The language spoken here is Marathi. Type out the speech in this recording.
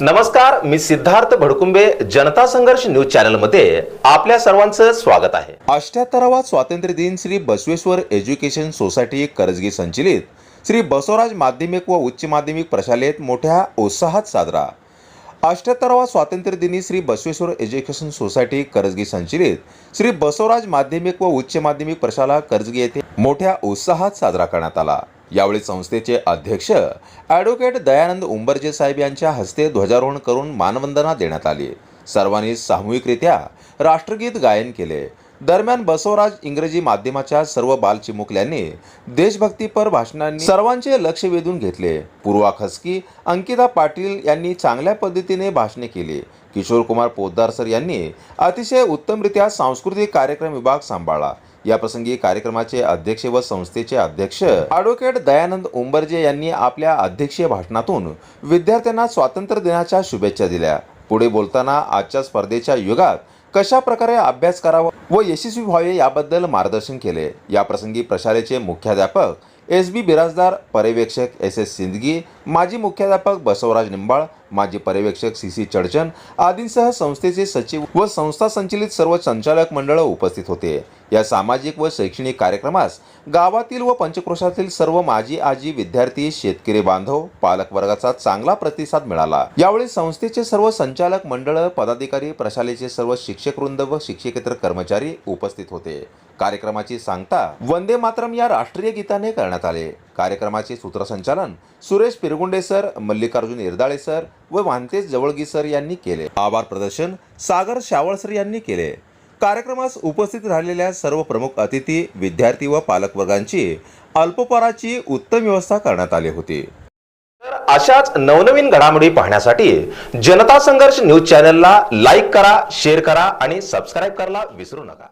नमस्कार मी सिद्धार्थ भडकुंबे जनता संघर्ष न्यूज चॅनलमध्ये आपल्या सर्वांचं स्वागत आहे. अष्ट्याहत्तरावा स्वातंत्र्य दिन श्री बसवेश्वर एज्युकेशन सोसायटी करजगी संचलित श्री बसवराज माध्यमिक व उच्च माध्यमिक प्रशालेत मोठ्या उत्साहात साजरा. अष्ट्याहत्तरावा स्वातंत्र्य दिनी श्री बसवेश्वर एज्युकेशन सोसायटी करजगी संचलित श्री बसवराज माध्यमिक व उच्च माध्यमिक प्रशाला करजगी येथे मोठ्या उत्साहात साजरा करण्यात आला. यावेळी संस्थेचे अध्यक्ष ॲडव्होकेट दयानंद उंबरजे साहेब यांच्या हस्ते ध्वजारोहण करून मानवंदना देण्यात आली. सर्वांनी सामूहिकरित्या राष्ट्रगीत गायन केले. दरम्यान बसवराज इंग्रजी माध्यमाच्या सर्व बालचिमुकल्यांनी देशभक्तीपर भाषणांनी सर्वांचे लक्ष वेधून घेतले. पूर्वा खसकी अंकिता पाटील यांनी चांगल्या पद्धतीने भाषणे केली. किशोर कुमार पोद्दार सर यांनी अतिशय उत्तमरित्या सांस्कृतिक कार्यक्रम विभाग सांभाळला. या प्रसंगी कार्यक्रमाचे अध्यक्ष व संस्थेचे अध्यक्ष ॲडव्होकेट दयानंद उंबरजे यांनी आपल्या अध्यक्षीय भाषणातून विद्यार्थ्यांना स्वातंत्र्य दिनाच्या शुभेच्छा दिल्या. पुढे बोलताना आजच्या स्पर्धेच्या युगात कशा प्रकारे अभ्यास करावा व यशस्वी व्हावे याबद्दल मार्गदर्शन केले? या प्रसंगी प्रशालेचे मुख्याध्यापक एस बी बिराजदार पर्यवेक्षक एस एस सिंदगी माजी मुख्याध्यापक बसवराज निंबाळ माजी पर्यवेक्षक सी सी चडचन आदींसह संस्थेचे सचिव व संस्था संचलित सर्व संचालक मंडळ उपस्थित होते. या सामाजिक व शैक्षणिक कार्यक्रमास गावातील व पंचक्रोशातील सर्व माजी आजी विद्यार्थी शेतकरी बांधव पालक वर्गाचा चांगला प्रतिसाद मिळाला. यावेळी संस्थेचे सर्व संचालक मंडळ पदाधिकारी प्रशालेचे सर्व शिक्षक वृंद व शिक्षकेतर कर्मचारी उपस्थित होते. कार्यक्रमाची सांगता वंदे मातरम या राष्ट्रीय गीताने करण्यात आले. कार्यक्रमाचे सूत्रसंचालन सुरेश पिरगुंडे सर मल्लिकार्जुन इरदाळे सर व वांतेज जवळगी सर यांनी केले. आभार प्रदर्शन सागर शावळ सर यांनी केले. कार्यक्रमास उपस्थित राहिलेल्या सर्व प्रमुख अतिथी विद्यार्थी व पालक वर्गांची अल्पपराची उत्तम व्यवस्था करण्यात आली होती. तर अशाच नवनवीन घडामोडी पाहण्यासाठी जनता संघर्ष न्यूज चॅनलला लाईक करा शेअर करा आणि सबस्क्राईब करायला विसरू नका.